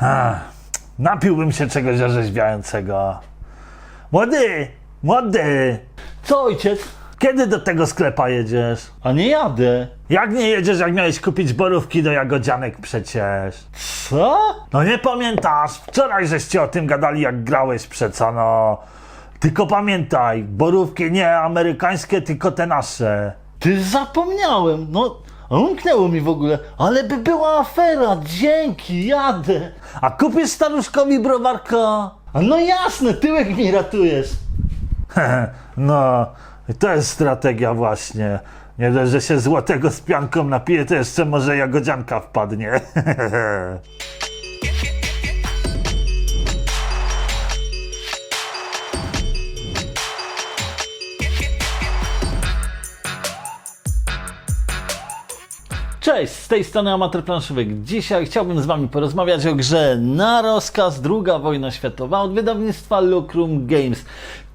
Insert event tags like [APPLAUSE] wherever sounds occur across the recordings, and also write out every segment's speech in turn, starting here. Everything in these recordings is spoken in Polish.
Ach, napiłbym się czegoś orzeźwiającego. Młody, młody, Co ojciec? kiedy do tego sklepa jedziesz? A nie jadę. Jak nie jedziesz, jak miałeś kupić borówki do jagodzianek przecież? Co? No nie pamiętasz? Wczoraj żeście o tym gadali, jak grałeś przeco, no. Tylko pamiętaj, borówki nie amerykańskie, tylko te nasze. Ty zapomniałem. No, umknęło mi w ogóle. Ale by była afera. Dzięki, jadę. A kupisz staruszkowi browarka? No jasne, tyłek mi ratujesz. [LAUGHS] No, to jest strategia właśnie. Nie dość, że się złotego z pianką napije, to jeszcze może jagodzianka wpadnie. [LAUGHS] Cześć, z tej strony Amator Planszówek. Dzisiaj chciałbym z Wami porozmawiać o grze Na rozkaz II wojna światowa od wydawnictwa Lucrum Games.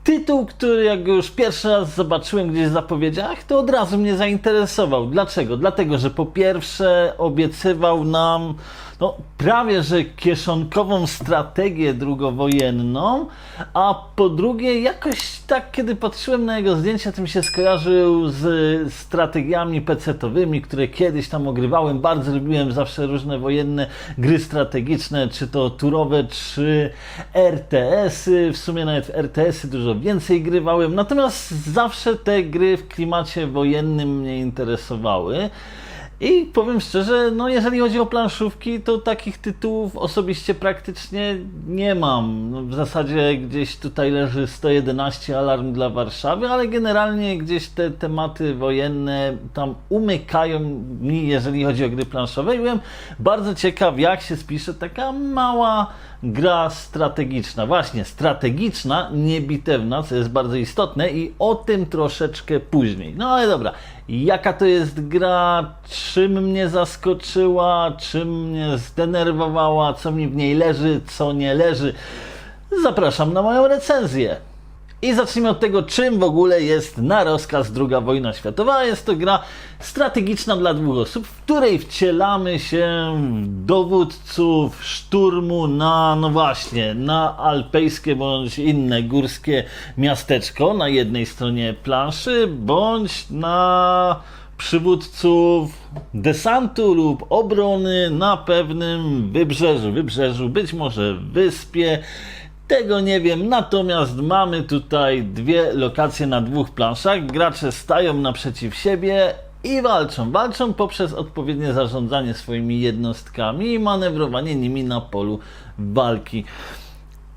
Tytuł, który jak już pierwszy raz zobaczyłem gdzieś w zapowiedziach, to od razu mnie zainteresował. Dlaczego? Dlatego, że po pierwsze obiecywał nam no, prawie że kieszonkową strategię drugowojenną, a po drugie jakoś tak, kiedy patrzyłem na jego zdjęcia, to mi się skojarzył z strategiami PC-towymi, które kiedyś tam ogrywałem. Bardzo lubiłem zawsze różne wojenne gry strategiczne, czy to turowe, czy RTS-y. W sumie nawet RTS-y dużo więcej grywałem. Natomiast zawsze te gry w klimacie wojennym mnie interesowały. I powiem szczerze, no jeżeli chodzi o planszówki, to takich tytułów osobiście praktycznie nie mam. No, w zasadzie gdzieś tutaj leży 111 alarm dla Warszawy, ale generalnie gdzieś te tematy wojenne tam umykają mi, jeżeli chodzi o gry planszowe. I byłem bardzo ciekaw, jak się spisze taka mała gra strategiczna. Właśnie, strategiczna, nie bitewna, co jest bardzo istotne i o tym troszeczkę później. No ale dobra, jaka to jest gra, czym mnie zaskoczyła, czym mnie zdenerwowała, co mi w niej leży, co nie leży. Zapraszam na moją recenzję. I zacznijmy od tego, czym w ogóle jest na rozkaz II wojna światowa. Jest to gra strategiczna dla dwóch osób, w której wcielamy się w dowódców szturmu na, no właśnie, na alpejskie bądź inne górskie miasteczko na jednej stronie planszy, bądź na przywódców desantu lub obrony na pewnym wybrzeżu, wybrzeżu, być może wyspie. Tego nie wiem, natomiast mamy tutaj dwie lokacje na dwóch planszach. Gracze stają naprzeciw siebie i walczą. Walczą poprzez odpowiednie zarządzanie swoimi jednostkami i manewrowanie nimi na polu walki.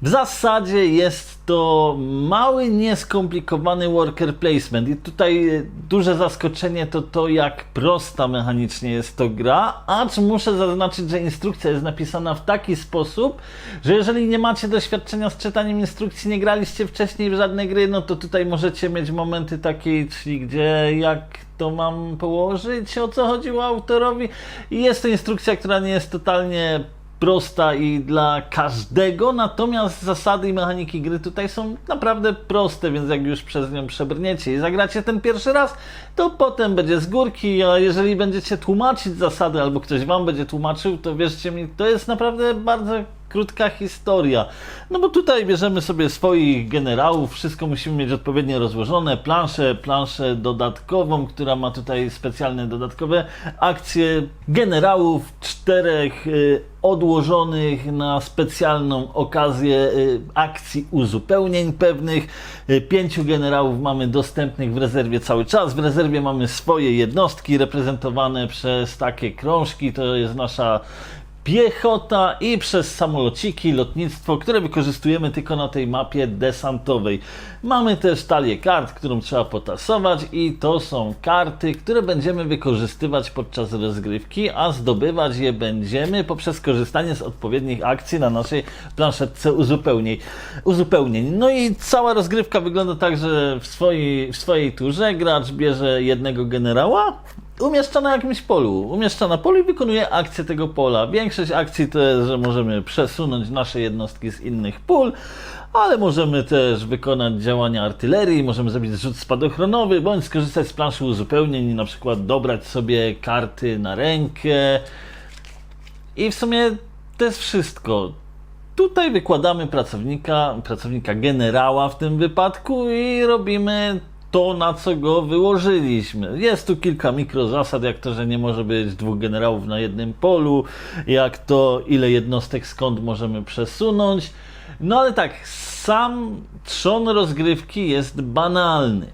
W zasadzie jest to mały, nieskomplikowany worker placement. I tutaj e, duże zaskoczenie to to, jak prosta mechanicznie jest to gra, acz muszę zaznaczyć, że instrukcja jest napisana w taki sposób, że jeżeli nie macie doświadczenia z czytaniem instrukcji, nie graliście wcześniej w żadne gry, no to tutaj możecie mieć momenty takie, czyli gdzie jak to mam położyć, o co chodziło autorowi. I jest to instrukcja, która nie jest totalnie prosta i dla każdego, natomiast zasady i mechaniki gry tutaj są naprawdę proste, więc jak już przez nią przebrniecie i zagracie ten pierwszy raz, to potem będzie z górki, a jeżeli będziecie tłumaczyć zasady albo ktoś wam będzie tłumaczył, to wierzcie mi, to jest naprawdę bardzo krótka historia. No bo tutaj bierzemy sobie swoich generałów, wszystko musimy mieć odpowiednio rozłożone, planszę, planszę dodatkową, która ma tutaj specjalne dodatkowe akcje generałów, czterech y, odłożonych na specjalną okazję y, akcji uzupełnień pewnych. Y, pięciu generałów mamy dostępnych w rezerwie cały czas. W rezerwie mamy swoje jednostki reprezentowane przez takie krążki, to jest nasza piechota i przez samolociki, lotnictwo, które wykorzystujemy tylko na tej mapie desantowej. Mamy też talię kart, którą trzeba potasować i to są karty, które będziemy wykorzystywać podczas rozgrywki, a zdobywać je będziemy poprzez korzystanie z odpowiednich akcji na naszej planszetce uzupełnień. uzupełnień. No i cała rozgrywka wygląda tak, że w swojej, w swojej turze gracz bierze jednego generała, umieszcza na jakimś polu. Umieszcza na polu i wykonuje akcję tego pola. Większość akcji to jest, że możemy przesunąć nasze jednostki z innych pól, ale możemy też wykonać działania artylerii, możemy zrobić rzut spadochronowy, bądź skorzystać z planszy uzupełnień na przykład dobrać sobie karty na rękę. I w sumie to jest wszystko. Tutaj wykładamy pracownika, pracownika generała w tym wypadku i robimy to, na co go wyłożyliśmy. Jest tu kilka mikrozasad, jak to, że nie może być dwóch generałów na jednym polu, jak to, ile jednostek skąd możemy przesunąć. No ale tak, sam trzon rozgrywki jest banalny.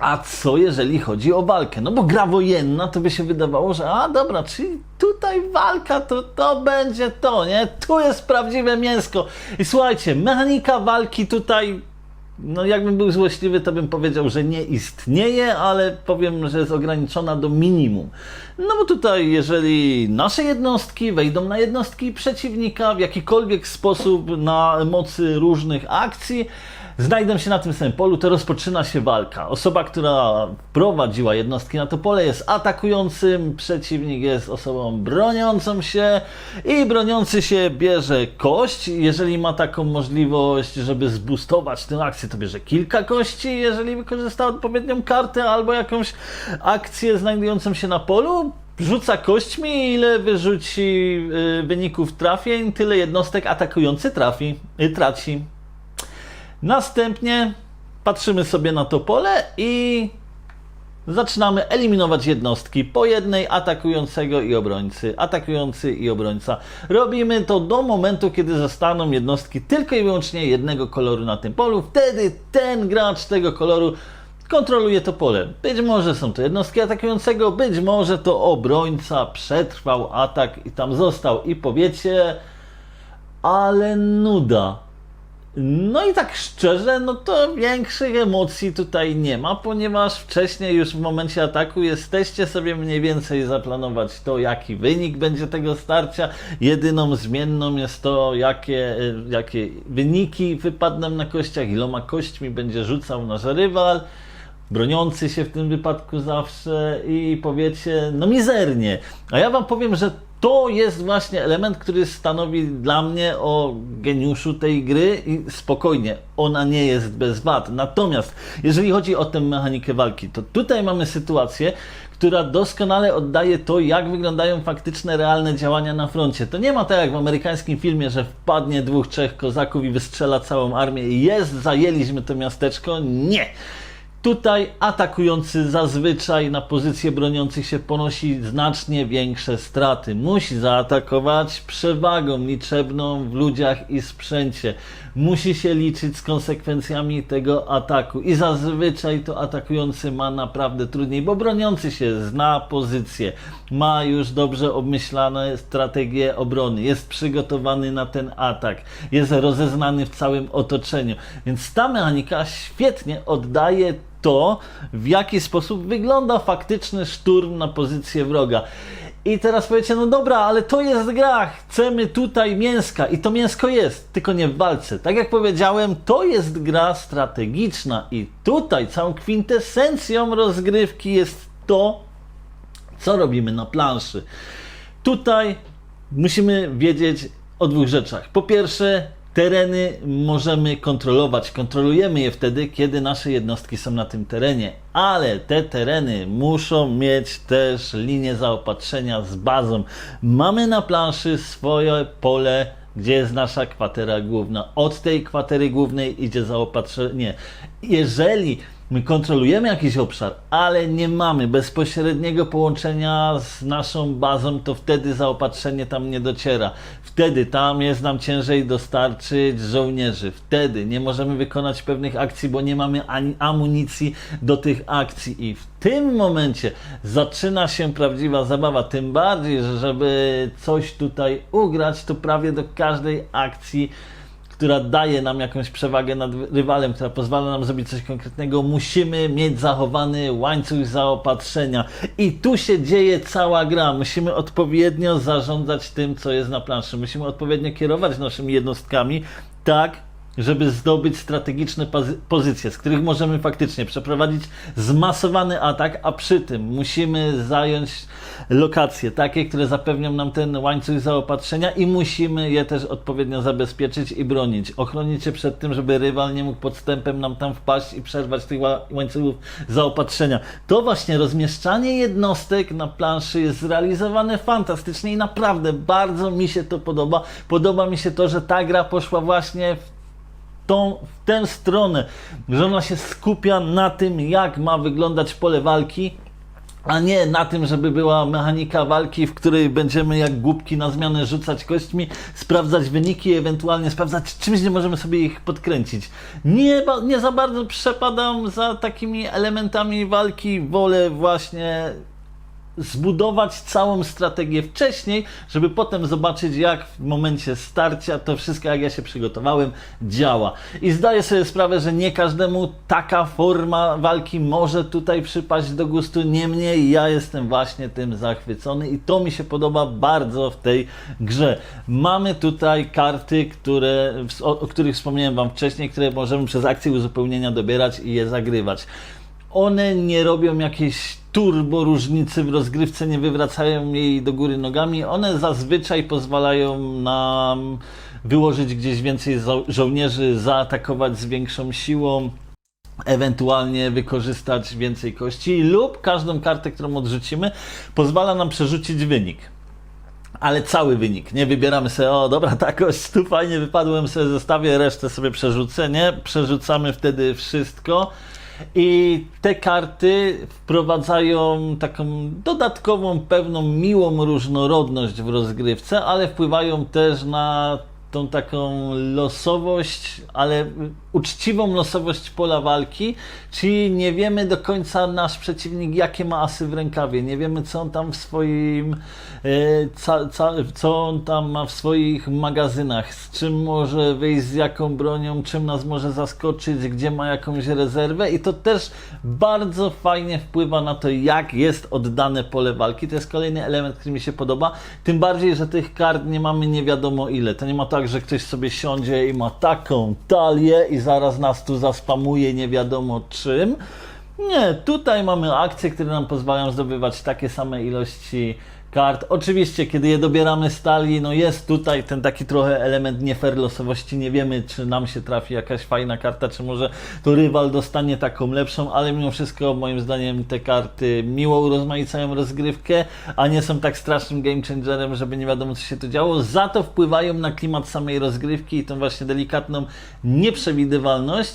A co jeżeli chodzi o walkę? No bo gra wojenna to by się wydawało, że a dobra, czyli tutaj walka to, to będzie to, nie? Tu jest prawdziwe mięsko. I słuchajcie, mechanika walki tutaj, no jakbym był złośliwy, to bym powiedział, że nie istnieje, ale powiem, że jest ograniczona do minimum. No bo tutaj, jeżeli nasze jednostki wejdą na jednostki przeciwnika w jakikolwiek sposób na mocy różnych akcji, znajdą się na tym samym polu, to rozpoczyna się walka. Osoba, która prowadziła jednostki na to pole jest atakującym, przeciwnik jest osobą broniącą się i broniący się bierze kość. Jeżeli ma taką możliwość, żeby zboostować tę akcję, to bierze kilka kości, jeżeli wykorzysta odpowiednią kartę albo jakąś akcję znajdującą się na polu. Rzuca kośćmi, ile wyrzuci y, wyników trafień, tyle jednostek atakujący trafi, y, traci. Następnie patrzymy sobie na to pole i zaczynamy eliminować jednostki po jednej atakującego i obrońcy, atakujący i obrońca. Robimy to do momentu, kiedy zostaną jednostki tylko i wyłącznie jednego koloru na tym polu. Wtedy ten gracz tego koloru kontroluje to pole. Być może są to jednostki atakującego, być może to obrońca przetrwał atak i tam został. I powiecie, ale nuda. No i tak szczerze, no to większych emocji tutaj nie ma, ponieważ wcześniej już w momencie ataku jesteście sobie mniej więcej zaplanować to, jaki wynik będzie tego starcia. Jedyną zmienną jest to, jakie, y, jakie wyniki wypadną na kościach, iloma kośćmi będzie rzucał nasz rywal broniący się w tym wypadku zawsze i powiecie, no mizernie. A ja wam powiem, że to jest właśnie element, który stanowi dla mnie o geniuszu tej gry i spokojnie, ona nie jest bez wad. Natomiast jeżeli chodzi o tę mechanikę walki, to tutaj mamy sytuację, która doskonale oddaje to, jak wyglądają faktyczne, realne działania na froncie. To nie ma tak jak w amerykańskim filmie, że wpadnie dwóch, trzech kozaków i wystrzela całą armię i jest, zajęliśmy to miasteczko. Nie! Tutaj atakujący zazwyczaj na pozycję broniących się ponosi znacznie większe straty. Musi zaatakować przewagą liczebną w ludziach i sprzęcie. Musi się liczyć z konsekwencjami tego ataku. I zazwyczaj to atakujący ma naprawdę trudniej, bo broniący się zna pozycję, ma już dobrze obmyślane strategie obrony, jest przygotowany na ten atak, jest rozeznany w całym otoczeniu. Więc ta mechanika świetnie oddaje to, w jaki sposób wygląda faktyczny szturm na pozycję wroga. I teraz powiecie, no dobra, ale to jest gra, chcemy tutaj mięska i to mięsko jest, tylko nie w walce. Tak jak powiedziałem, to jest gra strategiczna i tutaj całą kwintesencją rozgrywki jest to, co robimy na planszy. Tutaj musimy wiedzieć o dwóch rzeczach. Po pierwsze, tereny możemy kontrolować. Kontrolujemy je wtedy, kiedy nasze jednostki są na tym terenie, ale te tereny muszą mieć też linię zaopatrzenia z bazą. Mamy na planszy swoje pole gdzie jest nasza kwatera główna. Od tej kwatery głównej idzie zaopatrzenie. Jeżeli my kontrolujemy jakiś obszar, ale nie mamy bezpośredniego połączenia z naszą bazą, to wtedy zaopatrzenie tam nie dociera. Wtedy tam jest nam ciężej dostarczyć żołnierzy. Wtedy nie możemy wykonać pewnych akcji, bo nie mamy ani amunicji do tych akcji. I w tym momencie zaczyna się prawdziwa zabawa. Tym bardziej, że żeby coś tutaj ugrać, to prawie do każdej akcji która daje nam jakąś przewagę nad rywalem, która pozwala nam zrobić coś konkretnego, musimy mieć zachowany łańcuch zaopatrzenia. I tu się dzieje cała gra. Musimy odpowiednio zarządzać tym, co jest na planszy. Musimy odpowiednio kierować naszymi jednostkami, tak, żeby zdobyć strategiczne pozy- pozycje, z których możemy faktycznie przeprowadzić zmasowany atak, a przy tym musimy zająć lokacje takie, które zapewnią nam ten łańcuch zaopatrzenia i musimy je też odpowiednio zabezpieczyć i bronić. Ochronić się przed tym, żeby rywal nie mógł podstępem nam tam wpaść i przerwać tych ła- łańcuchów zaopatrzenia. To właśnie rozmieszczanie jednostek na planszy jest zrealizowane fantastycznie i naprawdę bardzo mi się to podoba. Podoba mi się to, że ta gra poszła właśnie w tą, w tę stronę, że ona się skupia na tym, jak ma wyglądać pole walki, a nie na tym, żeby była mechanika walki, w której będziemy jak głupki na zmianę rzucać kośćmi, sprawdzać wyniki, ewentualnie sprawdzać czymś, nie możemy sobie ich podkręcić. Nie, nie za bardzo przepadam za takimi elementami walki, wolę właśnie zbudować całą strategię wcześniej, żeby potem zobaczyć, jak w momencie starcia to wszystko, jak ja się przygotowałem, działa. I zdaję sobie sprawę, że nie każdemu taka forma walki może tutaj przypaść do gustu. Niemniej ja jestem właśnie tym zachwycony i to mi się podoba bardzo w tej grze. Mamy tutaj karty, które, o, o których wspomniałem Wam wcześniej, które możemy przez akcję uzupełnienia dobierać i je zagrywać one nie robią jakiejś turbo różnicy w rozgrywce, nie wywracają jej do góry nogami. One zazwyczaj pozwalają nam wyłożyć gdzieś więcej żo- żołnierzy, zaatakować z większą siłą, ewentualnie wykorzystać więcej kości lub każdą kartę, którą odrzucimy, pozwala nam przerzucić wynik. Ale cały wynik, nie wybieramy sobie, o dobra, ta kość tu fajnie wypadłem, sobie zostawię, resztę sobie przerzucę, nie? Przerzucamy wtedy wszystko. I te karty wprowadzają taką dodatkową, pewną miłą różnorodność w rozgrywce, ale wpływają też na tą taką losowość, ale uczciwą losowość pola walki, czyli nie wiemy do końca nasz przeciwnik, jakie ma asy w rękawie, nie wiemy co on tam w swoim, e, ca, ca, co on tam ma w swoich magazynach, z czym może wyjść, z jaką bronią, czym nas może zaskoczyć, gdzie ma jakąś rezerwę i to też bardzo fajnie wpływa na to, jak jest oddane pole walki. To jest kolejny element, który mi się podoba, tym bardziej, że tych kart nie mamy nie wiadomo ile. To nie ma tak, że ktoś sobie siądzie i ma taką talię i zaraz nas tu zaspamuje nie wiadomo czym. Nie, tutaj mamy akcje, które nam pozwalają zdobywać takie same ilości kart. Oczywiście, kiedy je dobieramy z talii, no jest tutaj ten taki trochę element nie fair losowości. Nie wiemy, czy nam się trafi jakaś fajna karta, czy może to rywal dostanie taką lepszą, ale mimo wszystko, moim zdaniem, te karty miło urozmaicają rozgrywkę, a nie są tak strasznym game changerem, żeby nie wiadomo, co się tu działo. Za to wpływają na klimat samej rozgrywki i tą właśnie delikatną nieprzewidywalność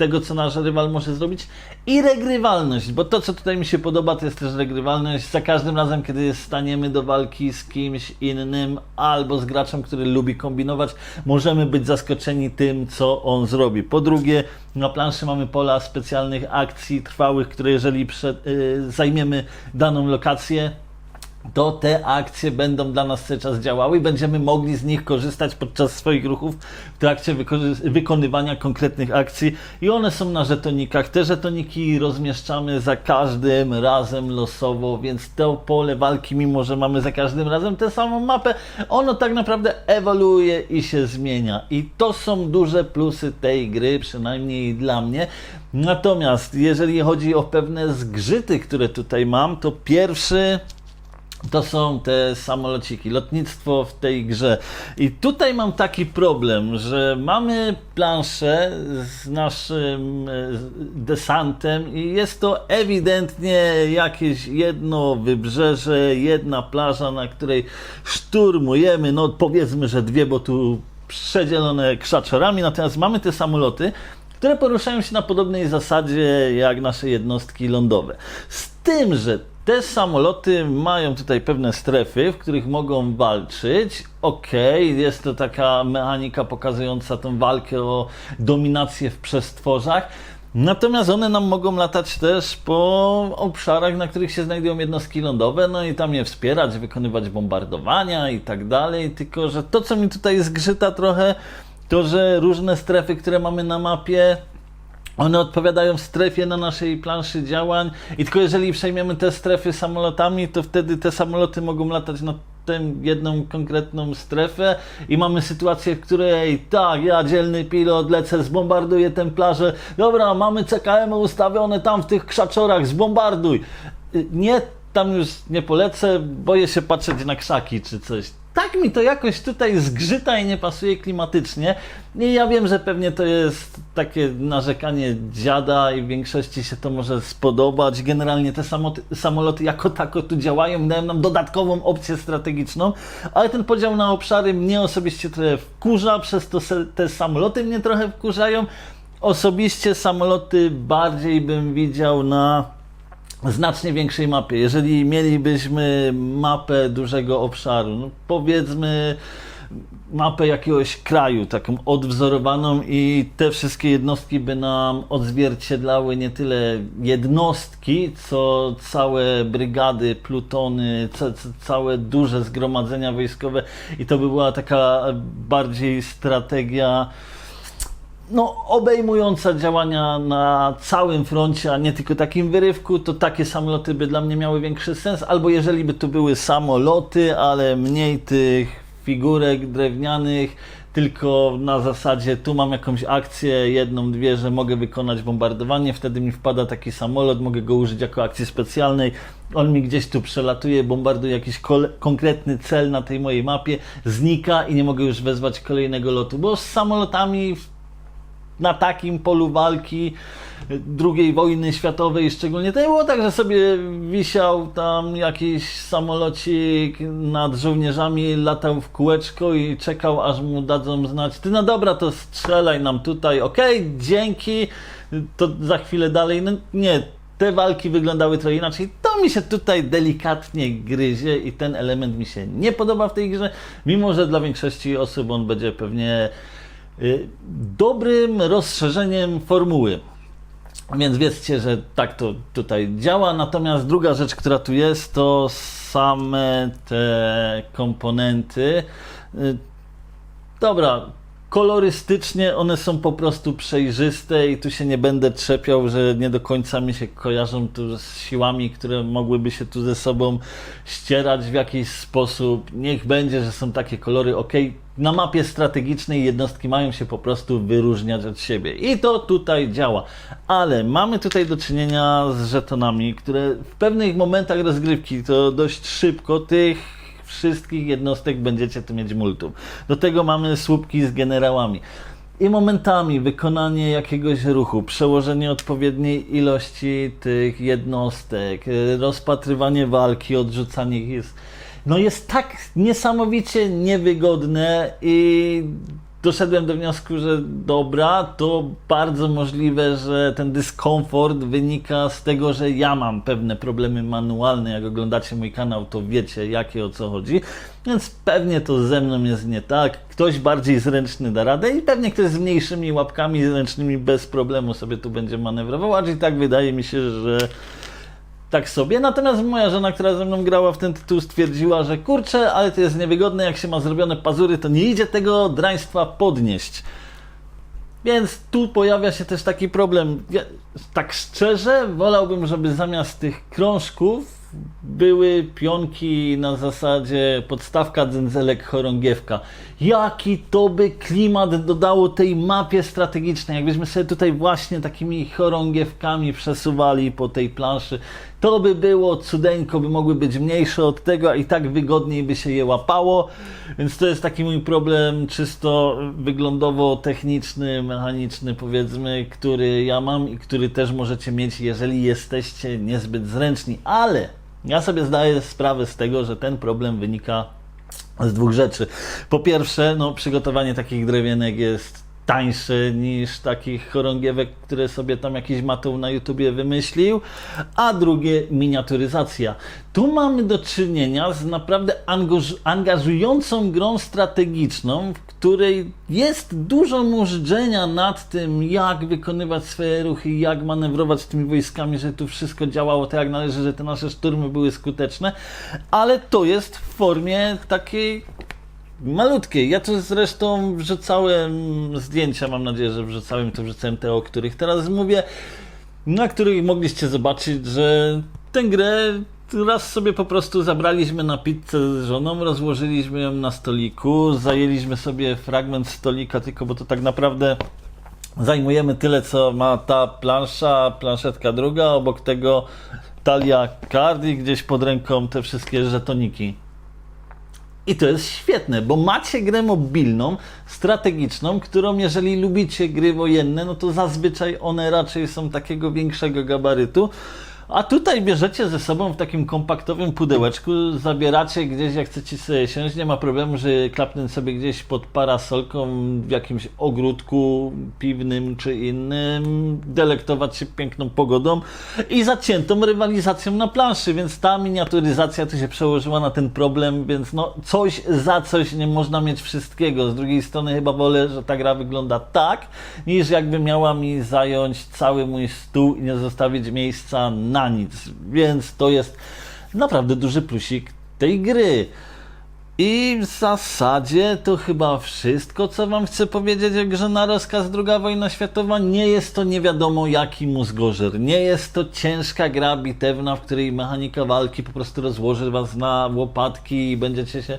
tego, co nasz rywal może zrobić i regrywalność, bo to, co tutaj mi się podoba, to jest też regrywalność. Za każdym razem, kiedy staniemy do walki z kimś innym albo z graczem, który lubi kombinować, możemy być zaskoczeni tym, co on zrobi. Po drugie, na planszy mamy pola specjalnych akcji trwałych, które jeżeli prze, y, zajmiemy daną lokację, to te akcje będą dla nas cały czas działały i będziemy mogli z nich korzystać podczas swoich ruchów w trakcie wykonywania konkretnych akcji i one są na żetonikach. Te żetoniki rozmieszczamy za każdym razem losowo, więc to pole walki, mimo że mamy za każdym razem tę samą mapę, ono tak naprawdę ewoluuje i się zmienia. I to są duże plusy tej gry, przynajmniej dla mnie. Natomiast jeżeli chodzi o pewne zgrzyty, które tutaj mam, to pierwszy to są te samolociki, lotnictwo w tej grze. I tutaj mam taki problem, że mamy planszę z naszym e, desantem i jest to ewidentnie jakieś jedno wybrzeże, jedna plaża, na której szturmujemy, no powiedzmy, że dwie, bo tu przedzielone krzaczorami, natomiast mamy te samoloty, które poruszają się na podobnej zasadzie jak nasze jednostki lądowe. Z tym, że te samoloty mają tutaj pewne strefy, w których mogą walczyć. Okej, jest to taka mechanika pokazująca tą walkę o dominację w przestworzach. Natomiast one nam mogą latać też po obszarach, na których się znajdują jednostki lądowe, no i tam je wspierać, wykonywać bombardowania i tak dalej. Tylko, że to, co mi tutaj zgrzyta trochę, to, że różne strefy, które mamy na mapie, one odpowiadają strefie na naszej planszy działań i tylko jeżeli przejmiemy te strefy samolotami, to wtedy te samoloty mogą latać na tę jedną konkretną strefę i mamy sytuację, w której tak, ja dzielny pilot lecę, zbombarduję tę plażę, dobra, mamy CKM ustawione tam w tych krzaczorach, zbombarduj. Y, Nie, tam już nie polecę, boję się patrzeć na krzaki czy coś. Tak mi to jakoś tutaj zgrzyta i nie pasuje klimatycznie. I ja wiem, że pewnie to jest takie narzekanie dziada i w większości się to może spodobać. Generalnie te samoloty jako tako tu działają, dają nam dodatkową opcję strategiczną, ale ten podział na obszary mnie osobiście trochę wkurza, przez to te samoloty mnie trochę wkurzają. Osobiście samoloty bardziej bym widział na znacznie większej mapie. Jeżeli mielibyśmy mapę dużego obszaru, no powiedzmy mapę jakiegoś kraju, taką odwzorowaną i te wszystkie jednostki by nam odzwierciedlały nie tyle jednostki, co całe brygady, plutony, ca, ca, całe duże zgromadzenia wojskowe i to by była taka bardziej strategia no, obejmująca działania na całym froncie, a nie tylko takim wyrywku, to takie samoloty by dla mnie miały większy sens. Albo jeżeli by to były samoloty, ale mniej tych figurek drewnianych, tylko na zasadzie tu mam jakąś akcję, jedną, dwie, że mogę wykonać bombardowanie, wtedy mi wpada taki samolot, mogę go użyć jako akcji specjalnej. On mi gdzieś tu przelatuje, bombarduje jakiś konkretny cel na tej mojej mapie, znika i nie mogę już wezwać kolejnego lotu, bo z samolotami na takim polu walki II wojny światowej szczególnie. To nie było tak, że sobie wisiał tam jakiś samolocik nad żołnierzami, latał w kółeczko i czekał, aż mu dadzą znać, ty no dobra, to strzelaj nam tutaj, okej, dzięki, to za chwilę dalej. No nie, te walki wyglądały trochę inaczej. To mi się tutaj delikatnie gryzie i ten element mi się nie podoba w tej grze, mimo że dla większości osób on będzie pewnie dobrym rozszerzeniem formuły. Więc wiedzcie, że tak to tutaj działa. Natomiast druga rzecz, która tu jest, to same te komponenty. Y, Dobra, kolorystycznie one są po prostu przejrzyste i tu się nie będę trzepiał, że nie do końca mi się kojarzą tu z siłami, które mogłyby się tu ze sobą ścierać w jakiś sposób. Niech będzie, że są takie kolory, ok. Na mapie strategicznej jednostki mają się po prostu wyróżniać od siebie. I to tutaj działa. Ale mamy tutaj do czynienia z żetonami, które w pewnych momentach rozgrywki to dość szybko tych wszystkich jednostek będziecie tu mieć multum. Do tego mamy słupki z generałami. I momentami wykonanie jakiegoś ruchu, przełożenie odpowiedniej ilości tych jednostek, rozpatrywanie walki, odrzucanie ich jest, no jest tak niesamowicie niewygodne i doszedłem do wniosku, że dobra, to bardzo możliwe, że ten dyskomfort wynika z tego, że ja mam pewne problemy manualne. Jak oglądacie mój kanał, to wiecie, jakie o co chodzi. Więc pewnie to ze mną jest nie tak. Ktoś bardziej zręczny da radę i pewnie ktoś z mniejszymi łapkami zręcznymi bez problemu sobie tu będzie manewrował. I tak wydaje mi się, że tak sobie. Natomiast moja żona, która ze mną grała w ten tytuł, stwierdziła, że kurczę, ale to jest niewygodne, jak się ma zrobione pazury, to nie idzie tego draństwa podnieść. Więc tu pojawia się też taki problem. Ja, tak szczerze, wolałbym, żeby zamiast tych krążków były pionki na zasadzie podstawka, dzędzelek, chorągiewka. Jaki to by klimat dodało tej mapie strategicznej, jakbyśmy sobie tutaj właśnie takimi chorągiewkami przesuwali po tej planszy. To by było cudeńko, by mogły być mniejsze od tego, i tak wygodniej by się je łapało. Więc to jest taki mój problem czysto wyglądowo-techniczny, mechaniczny powiedzmy, który ja mam i który też możecie mieć, jeżeli jesteście niezbyt zręczni. Ale ja sobie zdaję sprawę z tego, że ten problem wynika z dwóch rzeczy. Po pierwsze, no, przygotowanie takich drewienek jest tańsze niż takich chorągiewek, które sobie tam jakiś matoł na YouTubie wymyślił, a drugie miniaturyzacja. Tu mamy do czynienia z naprawdę angaż- angażującą grą strategiczną, w której jest dużo mużdżenia nad tym, jak wykonywać swoje ruchy, jak manewrować tymi wojskami, że tu wszystko działało tak jak należy, że te nasze szturmy były skuteczne, ale to jest w formie takiej malutkie. Ja to zresztą wrzucałem zdjęcia, mam nadzieję, że wrzucałem to wrzucałem te, o których teraz mówię, na których mogliście zobaczyć, że tę grę raz sobie po prostu zabraliśmy na pizzę z żoną, rozłożyliśmy ją na stoliku, zajęliśmy sobie fragment stolika, tylko bo to tak naprawdę zajmujemy tyle, co ma ta plansza, planszetka druga, obok tego talia kart i gdzieś pod ręką te wszystkie żetoniki. I to jest świetne, bo macie grę mobilną, strategiczną, którą jeżeli lubicie gry wojenne, no to zazwyczaj one raczej są takiego większego gabarytu. A tutaj bierzecie ze sobą w takim kompaktowym pudełeczku, zabieracie gdzieś, jak chcecie sobie siąść, nie ma problemu, że klapnąć sobie gdzieś pod parasolką w jakimś ogródku piwnym czy innym, delektować się piękną pogodą i zaciętą rywalizacją na planszy, więc ta miniaturyzacja tu się przełożyła na ten problem, więc no coś za coś nie można mieć wszystkiego. Z drugiej strony chyba wolę, że ta gra wygląda tak, niż jakby miała mi zająć cały mój stół i nie zostawić miejsca na nic. Więc to jest naprawdę duży plusik tej gry. I w zasadzie to chyba wszystko, co wam chcę powiedzieć o grze na rozkaz II wojna światowa. Nie jest to nie wiadomo jaki mózgorzer. Nie jest to ciężka gra bitewna, w której mechanika walki po prostu rozłoży was na łopatki i będziecie się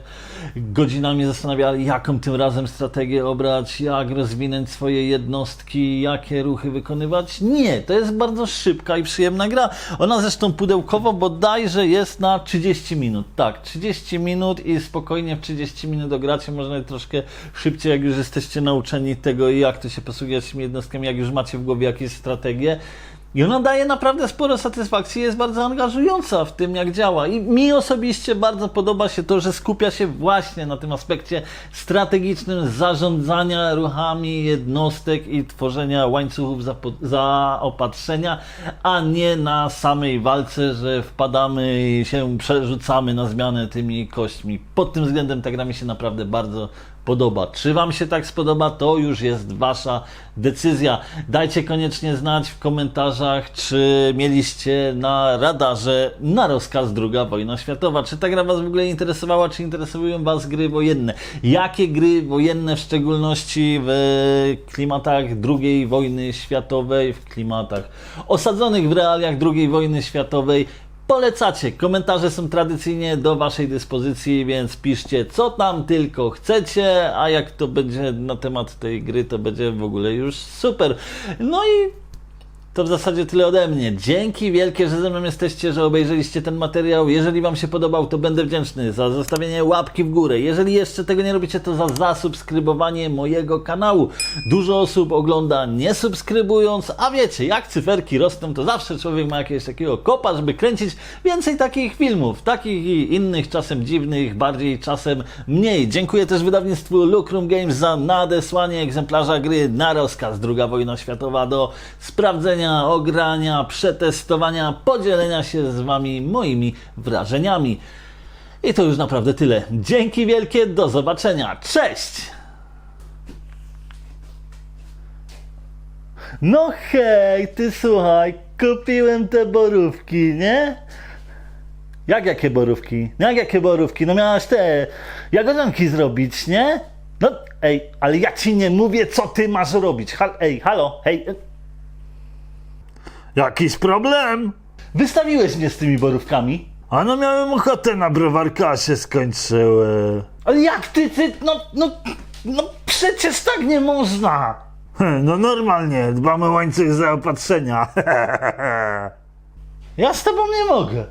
godzinami zastanawiali, jaką tym razem strategię obrać, jak rozwinąć swoje jednostki, jakie ruchy wykonywać. Nie, to jest bardzo szybka i przyjemna gra. Ona zresztą pudełkowo bodajże jest na 30 minut. Tak, 30 minut i spokojnie w 30 minut dogracie, może nawet troszkę szybciej, jak już jesteście nauczeni tego, jak to się posługuje tymi jednostkami, jak już macie w głowie jakieś strategie. I ona daje naprawdę sporo satysfakcji, jest bardzo angażująca w tym, jak działa. I mi osobiście bardzo podoba się to, że skupia się właśnie na tym aspekcie strategicznym zarządzania ruchami jednostek i tworzenia łańcuchów zaopatrzenia, a nie na samej walce, że wpadamy i się przerzucamy na zmianę tymi kośćmi. Pod tym względem ta gra mi się naprawdę bardzo podoba. Czy Wam się tak spodoba, to już jest Wasza decyzja. Dajcie koniecznie znać w komentarzach, czy mieliście na radarze na rozkaz II wojna światowa. Czy ta gra Was w ogóle interesowała, czy interesują Was gry wojenne? Jakie gry wojenne, w szczególności w klimatach II wojny światowej, w klimatach osadzonych w realiach II wojny światowej, polecacie. Komentarze są tradycyjnie do Waszej dyspozycji, więc piszcie co tam tylko chcecie, a jak to będzie na temat tej gry, to będzie w ogóle już super. No i to w zasadzie tyle ode mnie. Dzięki wielkie, że ze mną jesteście, że obejrzeliście ten materiał. Jeżeli Wam się podobał, to będę wdzięczny za zostawienie łapki w górę. Jeżeli jeszcze tego nie robicie, to za zasubskrybowanie mojego kanału. Dużo osób ogląda nie subskrybując, a wiecie, jak cyferki rosną, to zawsze człowiek ma jakiegoś takiego kopa, żeby kręcić więcej takich filmów, takich i innych, czasem dziwnych, bardziej czasem mniej. Dziękuję też wydawnictwu Lucrum Games za nadesłanie egzemplarza gry na rozkaz II wojna światowa do sprawdzenia, ogrania, przetestowania, podzielenia się z Wami moimi wrażeniami. I to już naprawdę tyle. Dzięki wielkie, do zobaczenia. Cześć! No hej, ty słuchaj, kupiłem te borówki, nie? Jak jakie borówki? No jak jakie borówki? No miałaś te jagodzanki zrobić, nie? No ej, ale ja ci nie mówię, co ty masz robić. Hal, ej, halo, hej. Jakiś problem? Wystawiłeś mnie z tymi borówkami. A no miałem ochotę na browarka, a się skończyły. Ale jak ty, ty, no, no, no przecież tak nie można. Hm, No normalnie, dbamy o łańcuch zaopatrzenia. [LAUGHS] Ja z tobą nie mogę.